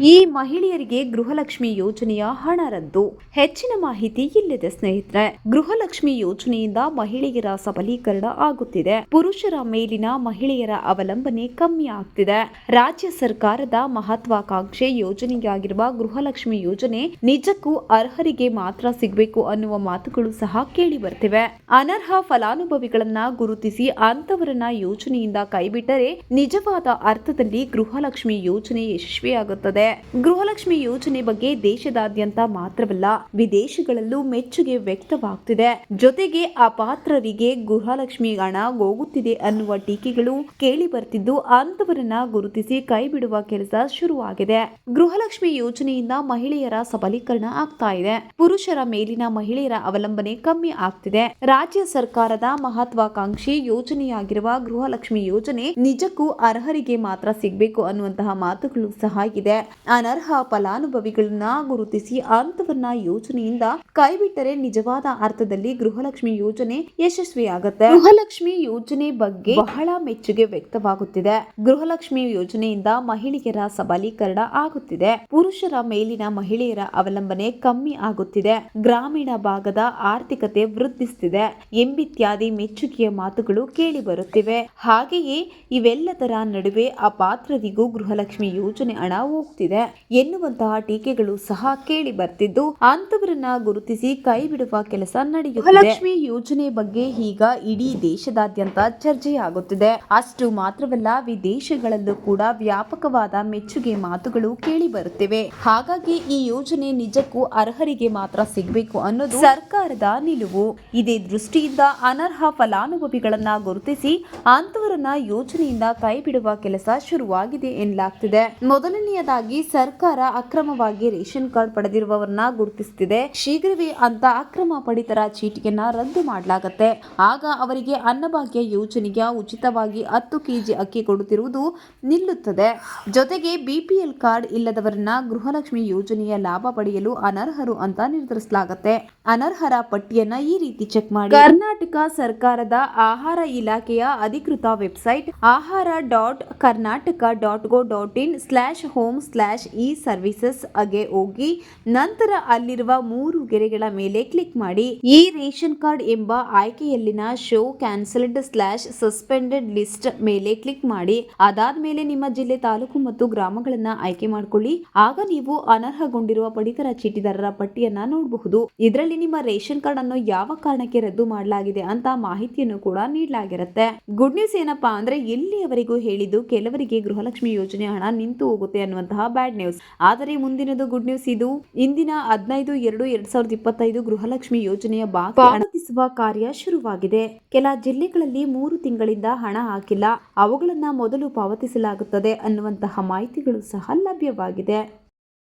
ಈ ಮಹಿಳೆಯರಿಗೆ ಗೃಹಲಕ್ಷ್ಮಿ ಯೋಜನೆಯ ಹಣ ರದ್ದು. ಹೆಚ್ಚಿನ ಮಾಹಿತಿ ಇಲ್ಲಿದೆ ಸ್ನೇಹಿತರೆ. ಗೃಹಲಕ್ಷ್ಮಿ ಯೋಜನೆಯಿಂದ ಮಹಿಳೆಯರ ಸಬಲೀಕರಣ ಆಗುತ್ತಿದೆ. ಪುರುಷರ ಮೇಲಿನ ಮಹಿಳೆಯರ ಅವಲಂಬನೆ ಕಮ್ಮಿ ಆಗ್ತಿದೆ. ರಾಜ್ಯ ಸರ್ಕಾರದ ಮಹತ್ವಾಕಾಂಕ್ಷೆ ಯೋಜನೆಯಾಗಿರುವ ಗೃಹಲಕ್ಷ್ಮಿ ಯೋಜನೆ ನಿಜಕ್ಕೂ ಅರ್ಹರಿಗೆ ಮಾತ್ರ ಸಿಗಬೇಕು ಅನ್ನುವ ಮಾತುಗಳು ಸಹ ಕೇಳಿ ಬರ್ತಿವೆ ಅನರ್ಹ ಫಲಾನುಭವಿಗಳನ್ನ ಗುರುತಿಸಿ ಅಂತವರನ್ನ ಯೋಜನೆಯಿಂದ ಕೈಬಿಟ್ಟರೆ ನಿಜವಾದ ಅರ್ಥದಲ್ಲಿ ಗೃಹಲಕ್ಷ್ಮಿ ಯೋಜನೆ ಯಶಸ್ವಿಯಾಗುತ್ತದೆ. ಗೃಹಲಕ್ಷ್ಮಿ ಯೋಜನೆ ಬಗ್ಗೆ ದೇಶದಾದ್ಯಂತ ಮಾತ್ರವಲ್ಲ, ವಿದೇಶಗಳಲ್ಲೂ ಮೆಚ್ಚುಗೆ ವ್ಯಕ್ತವಾಗ್ತಿದೆ. ಜೊತೆಗೆ ಅಪಾತ್ರರಿಗೆ ಗೃಹಲಕ್ಷ್ಮಿ ಹಣ ಹೋಗುತ್ತಿದೆ ಅನ್ನುವ ಟೀಕೆಗಳು ಕೇಳಿ ಬರ್ತಿದ್ದು ಅಂತವರನ್ನ ಗುರುತಿಸಿ ಕೈ ಬಿಡುವ ಕೆಲಸ ಶುರುವಾಗಿದೆ. ಗೃಹಲಕ್ಷ್ಮಿ ಯೋಜನೆಯಿಂದ ಮಹಿಳೆಯರ ಸಬಲೀಕರಣ ಆಗ್ತಾ ಇದೆ. ಪುರುಷರ ಮೇಲಿನ ಮಹಿಳೆಯರ ಅವಲಂಬನೆ ಕಮ್ಮಿ ಆಗ್ತಿದೆ. ರಾಜ್ಯ ಸರ್ಕಾರದ ಮಹತ್ವಾಕಾಂಕ್ಷಿ ಯೋಜನೆಯಾಗಿರುವ ಗೃಹಲಕ್ಷ್ಮಿ ಯೋಜನೆ ನಿಜಕ್ಕೂ ಅರ್ಹರಿಗೆ ಮಾತ್ರ ಸಿಗಬೇಕು ಅನ್ನುವಂತಹ ಮಾತುಗಳು ಸಹ ಇದೆ. ಅನರ್ಹ ಫಲಾನುಭವಿಗಳನ್ನ ಗುರುತಿಸಿ ಅಂತವನ್ನ ಯೋಜನೆಯಿಂದ ಕೈಬಿಟ್ಟರೆ ನಿಜವಾದ ಅರ್ಥದಲ್ಲಿ ಗೃಹಲಕ್ಷ್ಮಿ ಯೋಜನೆ ಯಶಸ್ವಿಯಾಗುತ್ತೆ. ಗೃಹಲಕ್ಷ್ಮಿ ಯೋಜನೆ ಬಗ್ಗೆ ಬಹಳ ಮೆಚ್ಚುಗೆ ವ್ಯಕ್ತವಾಗುತ್ತಿದೆ. ಗೃಹಲಕ್ಷ್ಮಿ ಯೋಜನೆಯಿಂದ ಮಹಿಳೆಯರ ಸಬಲೀಕರಣ ಆಗುತ್ತಿದೆ. ಪುರುಷರ ಮೇಲಿನ ಮಹಿಳೆಯರ ಅವಲಂಬನೆ ಕಮ್ಮಿ ಆಗುತ್ತಿದೆ. ಗ್ರಾಮೀಣ ಭಾಗದ ಆರ್ಥಿಕತೆ ವೃದ್ಧಿಸುತ್ತಿದೆ ಎಂಬಿತ್ಯಾದಿ ಮೆಚ್ಚುಗೆಯ ಮಾತುಗಳು ಕೇಳಿ ಬರುತ್ತಿವೆ. ಹಾಗೆಯೇ ಇವೆಲ್ಲದರ ನಡುವೆ ಆ ಪಾತ್ರರಿಗೂ ಗೃಹಲಕ್ಷ್ಮಿ ಯೋಜನೆ ಹಣ ಹೋಗ್ತಿದೆ. ಎನ್ನುವಂತಹ ಟೀಕೆಗಳು ಸಹ ಕೇಳಿ ಬರ್ತಿದ್ದು. ಅಂತವರನ್ನ ಗುರುತಿಸಿ ಕೈ ಬಿಡುವ ಕೆಲಸ ನಡೆಯುತ್ತಿದೆ. ಲಕ್ಷ್ಮಿ ಯೋಜನೆ ಬಗ್ಗೆ ಈಗ ಇಡೀ ದೇಶದಾದ್ಯಂತ ಚರ್ಚೆಯಾಗುತ್ತಿದೆ. ಅಷ್ಟು ಮಾತ್ರವಲ್ಲ, ವಿದೇಶಗಳಲ್ಲೂ ಕೂಡ ವ್ಯಾಪಕವಾದ ಮೆಚ್ಚುಗೆ ಮಾತುಗಳು ಕೇಳಿ ಬರುತ್ತಿವೆ. ಹಾಗಾಗಿ ಈ ಯೋಜನೆ ನಿಜಕ್ಕೂ ಅರ್ಹರಿಗೆ ಮಾತ್ರ ಸಿಗಬೇಕು ಅನ್ನೋದು ಸರ್ಕಾರದ ನಿಲುವು. ಇದೇ ದೃಷ್ಟಿಯಿಂದ ಅನರ್ಹ ಫಲಾನುಭವಿಗಳನ್ನ ಗುರುತಿಸಿ ಅಂತವರನ್ನ ಯೋಜನೆಯಿಂದ ಕೈ ಬಿಡುವ ಕೆಲಸ ಶುರುವಾಗಿದೆ ಎನ್ನಲಾಗ್ತಿದೆ. ಮೊದಲನೆಯದಾಗಿ ಸರ್ಕಾರ ಅಕ್ರಮವಾಗಿ ರೇಷನ್ ಕಾರ್ಡ್ ಪಡೆದಿರುವವರನ್ನ ಗುರುತಿಸುತ್ತಿದೆ ಶೀಘ್ರವೇ ಅಂತ ಅಕ್ರಮ ಪಡಿತರ ಚೀಟಿಯನ್ನ ರದ್ದು ಮಾಡಲಾಗುತ್ತೆ. ಆಗ ಅವರಿಗೆ ಅನ್ನಭಾಗ್ಯ ಯೋಜನೆಗೆ ಉಚಿತವಾಗಿ ಹತ್ತು ಕೆಜಿ ಅಕ್ಕಿ ಕೊಡುತ್ತಿರುವುದು ನಿಲ್ಲುತ್ತದೆ. ಜೊತೆಗೆ ಬಿಪಿಎಲ್ ಕಾರ್ಡ್ ಇಲ್ಲದವರನ್ನ ಗೃಹಲಕ್ಷ್ಮಿ ಯೋಜನೆಯ ಲಾಭ ಪಡೆಯಲು ಅನರ್ಹರು ಅಂತ ನಿರ್ಧರಿಸಲಾಗುತ್ತೆ. ಅನರ್ಹರ ಪಟ್ಟಿಯನ್ನ ಈ ರೀತಿ ಚೆಕ್ ಮಾಡಿ. ಕರ್ನಾಟಕ ಸರ್ಕಾರದ ಆಹಾರ ಇಲಾಖೆಯ ಅಧಿಕೃತ website Ahara dot Karnataka dot gov dot in slash home slash E services ಅಗೆ ಹೋಗಿ ನಂತರ ಅಲ್ಲಿರುವ ಮೂರು ಗೆರೆಗಳ ಮೇಲೆ ಕ್ಲಿಕ್ ಮಾಡಿ ಈ ರೇಷನ್ ಕಾರ್ಡ್ ಎಂಬ ಆಯ್ಕೆಯಲ್ಲಿನ show cancelled slash suspended list ಮೇಲೆ ಕ್ಲಿಕ್ ಮಾಡಿ. ಅದಾದ ಮೇಲೆ ನಿಮ್ಮ ಜಿಲ್ಲೆ, ತಾಲೂಕು ಮತ್ತು ಗ್ರಾಮಗಳನ್ನ ಆಯ್ಕೆ ಮಾಡ್ಕೊಳ್ಳಿ. ಆಗ ನೀವು ಅನರ್ಹಗೊಂಡಿರುವ ಪಡಿತರ ಚೀಟಿದಾರರ ಪಟ್ಟಿಯನ್ನ ನೋಡಬಹುದು. ಇದರಲ್ಲಿ ನಿಮ್ಮ ರೇಷನ್ ಕಾರ್ಡ್ ಅನ್ನು ಯಾವ ಕಾರಣಕ್ಕೆ ರದ್ದು ಮಾಡಲಾಗಿದೆ ಅಂತ ಮಾಹಿತಿಯನ್ನು ಕೂಡ ನೀಡಲಾಗಿರುತ್ತೆ. ಗುಡ್ ನ್ಯೂಸ್ ಏನಪ್ಪಾ ಅಂದ್ರೆ ಎಲ್ಲಿಯವರೆಗೂ ಹೇಳಿದ್ದು, ಕೆಲವರಿಗೆ ಗೃಹಲಕ್ಷ್ಮಿ ಯೋಜನೆ ಹಣ ನಿಂತು ಹೋಗುತ್ತೆ ಅನ್ನುವಂತಹ ಬ್ಯಾಡ್ ನ್ಯೂಸ್. ಆದರೆ ಮುಂದಿನದು ಗುಡ್ ನ್ಯೂಸ್ ಇದು. ಇಂದಿನ ಹದಿನೈದು ಎರಡು ಎರಡ್ ಸಾವಿರದ ಇಪ್ಪತ್ತೈದು ಗೃಹಲಕ್ಷ್ಮಿ ಯೋಜನೆಯ ಬಾಕಿ ಪಾವತಿಸುವ ಕಾರ್ಯ ಶುರುವಾಗಿದೆ. ಕೆಲ ಜಿಲ್ಲೆಗಳಲ್ಲಿ ಮೂರು ತಿಂಗಳಿಂದ ಹಣ ಹಾಕಿಲ್ಲ. ಅವುಗಳನ್ನ ಮೊದಲು ಪಾವತಿಸಲಾಗುತ್ತದೆ ಅನ್ನುವಂತಹ ಮಾಹಿತಿಗಳು ಸಹ ಲಭ್ಯವಾಗಿದೆ.